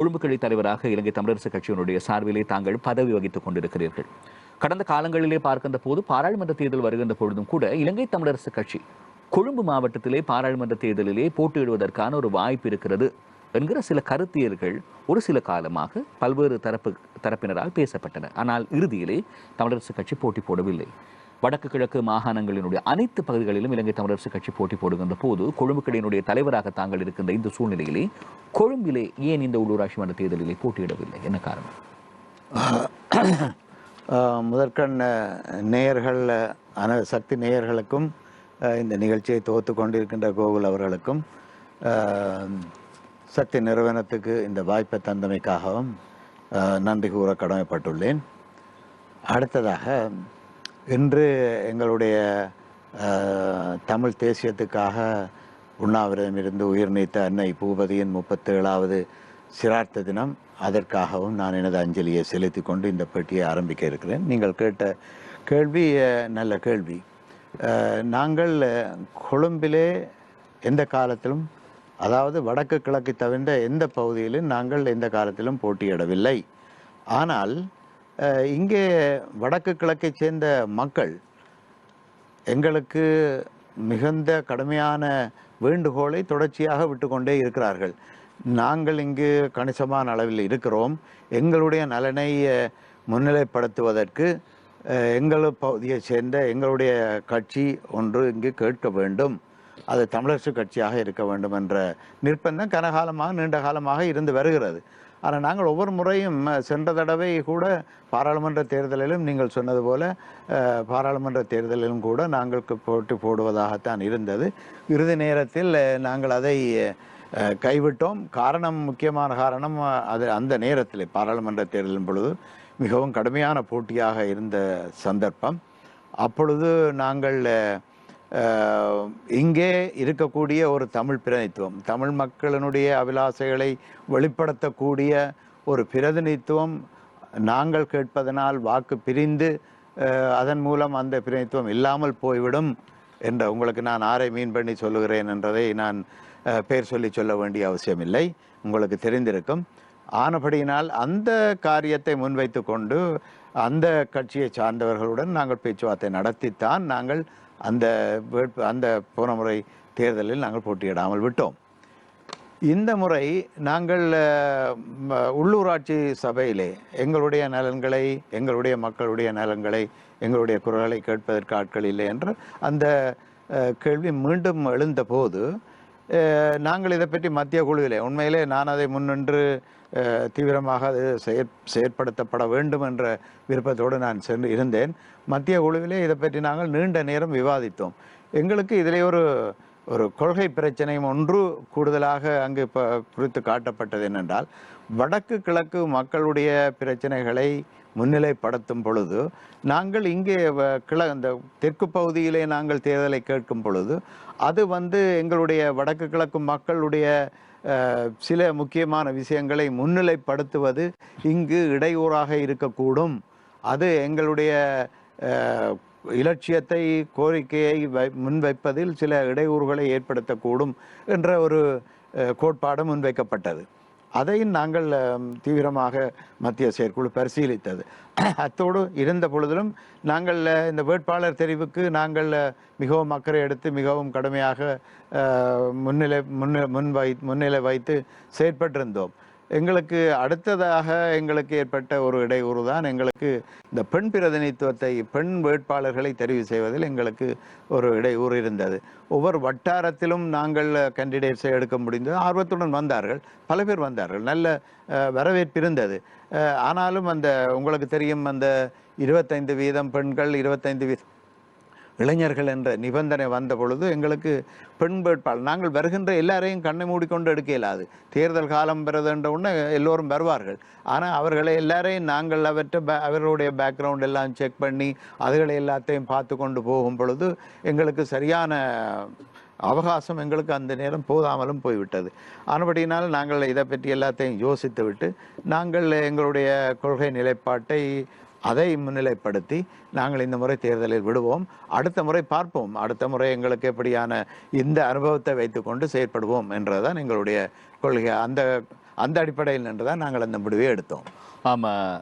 கொழும்பு கிளை தலைவராக இலங்கை தமிழரசு கட்சியினுடைய சார்பிலே தாங்கள் பதவி வகித்துக் கொண்டிருக்கிறீர்கள். கடந்த காலங்களிலே பார்க்கின்ற போது பாராளுமன்ற தேர்தல் வருகின்ற பொழுதும் கூட இலங்கை தமிழரசு கட்சி கொழும்பு மாவட்டத்திலே பாராளுமன்ற தேர்தலிலே போட்டியிடுவதற்கான ஒரு வாய்ப்பு இருக்கிறது என்கிற சில கருத்தியர்கள் ஒரு சில காலமாக பல்வேறு தரப்பு தரப்பினரால் பேசப்பட்டன. ஆனால் இறுதியிலே தமிழரசு கட்சி போட்டி போடவில்லை. வடக்கு கிழக்கு மாகாணங்களினுடைய அனைத்து பகுதிகளிலும் இலங்கை தமிழரசு கட்சி போட்டி போடுகின்ற போது கொழும்புக்கிடையினுடைய தலைவராக தாங்கள் இருக்கின்ற இந்த சூழ்நிலையிலே கொழும்பிலே ஏன் இந்த உள்ளூராட்சி மன்ற தேர்தலிலே போட்டியிடவில்லை? என்ன காரணம்? முதற்கண் நேயர்கள் அன சக்தி நேயர்களுக்கும் இந்த நிகழ்ச்சியை தொகுத்து கொண்டிருக்கின்ற கோகுல் அவர்களுக்கும் சக்தி நிறுவனத்துக்கு இந்த வாய்ப்பை தந்தமைக்காகவும் நன்றி கூற கடமைப்பட்டுள்ளேன். அடுத்ததாக இன்று எங்களுடைய தமிழ் தேசியத்துக்காக உண்ணாவிரதம் இருந்து உயிர் நீத்த அன்னை பூபதியின் முப்பத்தேழாவது சிரார்த்த தினம் அதற்காகவும் நான் எனது அஞ்சலியை செலுத்தி கொண்டு இந்த பேட்டியை ஆரம்பிக்க இருக்கிறேன். நீங்கள் கேட்ட கேள்வி நல்ல கேள்வி. நாங்கள் கொழும்பிலே எந்த காலத்திலும் அதாவது வடக்கு கிழக்கு தவிர்ந்த எந்த பகுதியிலும் நாங்கள் எந்த காலத்திலும் போட்டியிடவில்லை. ஆனால் இங்கே வடக்கு கிழக்கை சேர்ந்த மக்கள் எங்களுக்கு மிகுந்த கடுமையான வேண்டுகோளை தொடர்ச்சியாக விட்டுக்கொண்டே இருக்கிறார்கள். நாங்கள் இங்கு கணிசமான அளவில் இருக்கிறோம். எங்களுடைய நலனை முன்னிலைப்படுத்துவதற்கு எங்கள் பகுதியை சேர்ந்த எங்களுடைய கட்சி ஒன்று இங்கு கேட்க வேண்டும். அது தமிழரசு கட்சியாக இருக்க வேண்டும் என்ற நிர்பந்தம் கனகாலமாக நீண்ட காலமாக இருந்து வருகிறது. ஆனால் நாங்கள் ஒவ்வொரு முறையும் சென்ற தடவை கூட பாராளுமன்ற தேர்தலிலும் நீங்கள் சொன்னது போல பாராளுமன்ற தேர்தலிலும் கூட நாங்கள் போட்டி போடுவதாகத்தான் இருந்தது. இறுதி நேரத்தில் நாங்கள் அதை கைவிட்டோம். காரணம் முக்கியமான காரணம் அது அந்த நேரத்தில் பாராளுமன்ற தேர்தலின் பொழுது மிகவும் கடுமையான போட்டியாக இருந்த சந்தர்ப்பம். அப்பொழுது நாங்கள் இங்கே இருக்கக்கூடிய ஒரு தமிழ் பிரதிநிதித்துவம் தமிழ் மக்களினுடைய அபிலாசைகளை வெளிப்படுத்தக்கூடிய ஒரு பிரதிநிதித்துவம் நாங்கள் கேட்பதனால் வாக்கு பிரிந்து அதன் மூலம் அந்த பிரதிநிதித்துவம் இல்லாமல் போய்விடும் என்ற உங்களுக்கு நான் ஆரை மீன் பண்ணி சொல்லுகிறேன் என்றதை நான் பெயர் சொல்லி சொல்ல வேண்டிய அவசியமில்லை. உங்களுக்கு தெரிந்திருக்கும். ஆனபடியினால் அந்த காரியத்தை முன்வைத்து கொண்டு அந்த கட்சியை சார்ந்தவர்களுடன் நாங்கள் பேச்சுவார்த்தை நடத்தித்தான் நாங்கள் அந்த வேட்பு அந்த போன முறை தேர்தலில் நாங்கள் போட்டியிடாமல் விட்டோம். இந்த முறை நாங்கள் உள்ளூராட்சி சபையிலே எங்களுடைய நலன்களை எங்களுடைய மக்களுடைய நலன்களை எங்களுடைய குரல்களை கேட்பதற்கு ஆட்கள் இல்லை என்று அந்த கேள்வி மீண்டும் எழுந்த போது நாங்கள் இதை பற்றி மத்திய குழுவிலே உண்மையிலே நான் அதை முன்னின்று தீவிரமாக அது செயற் செயற்படுத்தப்பட வேண்டும் என்ற விருப்பத்தோடு நான் சென்று இருந்தேன். மத்திய குழுவிலே இதை பற்றி நாங்கள் நீண்ட நேரம் விவாதித்தோம். எங்களுக்கு இதிலே ஒரு ஒரு கொள்கை பிரச்சனையும் ஒன்று கூடுதலாக அங்கு இப்போ குறித்து காட்டப்பட்டது என்னென்றால் வடக்கு கிழக்கு மக்களுடைய பிரச்சனைகளை முன்னிலைப்படுத்தும் பொழுது நாங்கள் இங்கே வ- கிழ இந்த தெற்கு பகுதியிலே நாங்கள் தேர்தலை கேட்கும் பொழுது அது வந்து எங்களுடைய வடக்கு கிழக்கு மக்களுடைய சில முக்கியமான விஷயங்களை முன்னிலைப்படுத்துவது இங்கு இடையூறாக இருக்கக்கூடும். அது எங்களுடைய இலட்சியத்தை கோரிக்கையை வை முன்வைப்பதில் சில இடையூறுகளை ஏற்படுத்தக்கூடும் என்ற ஒரு கோட்பாடு முன்வைக்கப்பட்டது. அதையும் நாங்கள் தீவிரமாக மத்திய செயற்குழு பரிசீலித்தது. அத்தோடு இருந்த பொழுதிலும் நாங்கள் இந்த வேட்பாளர் தெரிவுக்கு நாங்கள் மிகவும் அக்கறை எடுத்து மிகவும் கடுமையாக முன்னிலை முன்னிலை முன் வை முன்னிலை வைத்து செயற்பட்டிருந்தோம். எங்களுக்கு அடுத்ததாக எங்களுக்கு ஏற்பட்ட ஒரு இடையூறு தான் எங்களுக்கு இந்த பெண் பிரதிநிதித்துவத்தை பெண் வேட்பாளர்களை தெரிவு செய்வதில் எங்களுக்கு ஒரு இடையூறு இருந்தது. ஒவ்வொரு வட்டாரத்திலும் நாங்கள் கேண்டிடேட்ஸை எடுக்க முடிந்தது ஆர்வத்துடன் வந்தார்கள். பல பேர் வந்தார்கள். நல்ல வரவேற்பு இருந்தது. ஆனாலும் அந்த உங்களுக்கு தெரியும் அந்த இருபத்தைந்து வீதம் பெண்கள் இருபத்தைந்து வீதம் இளைஞர்கள் என்ற நிபந்தனை வந்த பொழுது எங்களுக்கு பெண் வேட்பாளர் நாங்கள் வருகின்ற எல்லாரையும் கண்ணை மூடிக்கொண்டு எடுக்க இயலாது தேர்தல் காலம் பெறதுன்ற உடனே எல்லோரும் வருவார்கள். ஆனால் அவர்களை எல்லாரையும் நாங்கள் அவற்றை பே- அவர்களுடைய பேக்ரவுண்ட் எல்லாம் செக் பண்ணி அதுகளை எல்லாத்தையும் பார்த்து கொண்டு போகும் பொழுது எங்களுக்கு சரியான அவகாசம் எங்களுக்கு அந்த நேரம் போதாமலும் போய்விட்டது. ஆனபடியினால் நாங்கள் இதை பற்றி எல்லாத்தையும் யோசித்து விட்டு நாங்கள் எங்களுடைய கொள்கை நிலைப்பாட்டை அதை முன்னிலைப்படுத்தி நாங்கள் இந்த முறை தேர்தலில் விடுவோம். அடுத்த முறை பார்ப்போம். அடுத்த முறை எங்களுக்கு எப்படியான இந்த அனுபவத்தை வைத்துக்கொண்டு செயற்படுவோம் என்றதான் எங்களுடைய கொள்கை அந்த அந்த அடிப்படையில் நின்று தான் நாங்கள் அந்த முடிவை எடுத்தோம். ஆமாம்